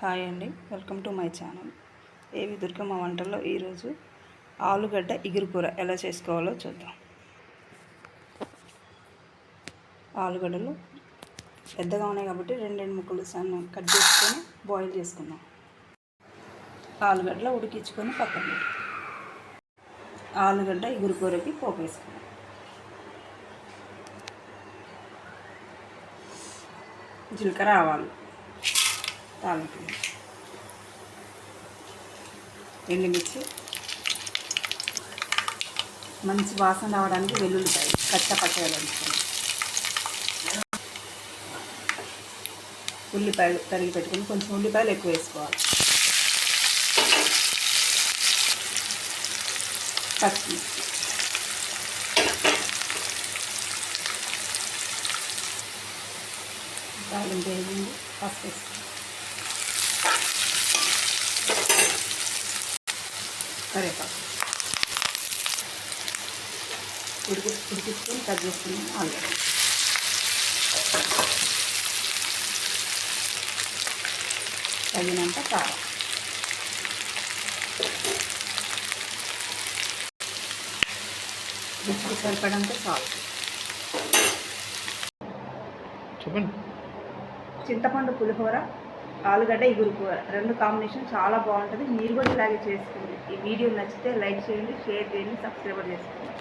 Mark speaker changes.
Speaker 1: Hi అండి. Welcome to my channel. ఏవి దుర్గమ్మ వంటల్లో ఈరోజు ఆలుగడ్డ ఇగురుకూర ఎలా చేసుకోవాలో చూద్దాం. ఆలుగడ్డలు పెద్దగా ఉన్నాయి కాబట్టి రెండు రెండు ముక్కలు సన్న కట్ చేసుకొని బాయిల్ చేసుకుందాం. ఆలుగడ్డలు ఉడికించుకొని పక్కన ఆలుగడ్డ ఇగురుకూరకి పోపు వేసుకుందాం. జీలకర్ర ఆవాలు. తాలింపు ఎండుమిర్చి. మంచి వాసన రావడానికి వెల్లుల్లిపాయ కచ్చ ఉల్లిపాయలు తరిగి పెట్టుకుని కొంచెం ఉల్లిపాయలు ఎక్కువ వేసుకోవాలి. పచ్చిమిర్చి. తాలింపు వేసింది పసుపు వేసుకోండి. కరివేపాకు. ఉడికి ఉడికించుకొని కట్ చేసుకుని ఆలుగడ్డ. తగినంత కారం. రుచికి సరిపడంత సాల్ట్.
Speaker 2: చెప్పండి.
Speaker 1: చింతపండు పులిహోర ఆలుగడ్డ ఇగురు కూర. రెండు కాంబినేషన్ చాలా బాగుంటుంది. మీరు కూడా ఇలాగే చేసుకోండి. ఈ వీడియో నచ్చితే లైక్ చేయండి షేర్ చేయండి సబ్స్క్రైబ్ చేసుకోండి.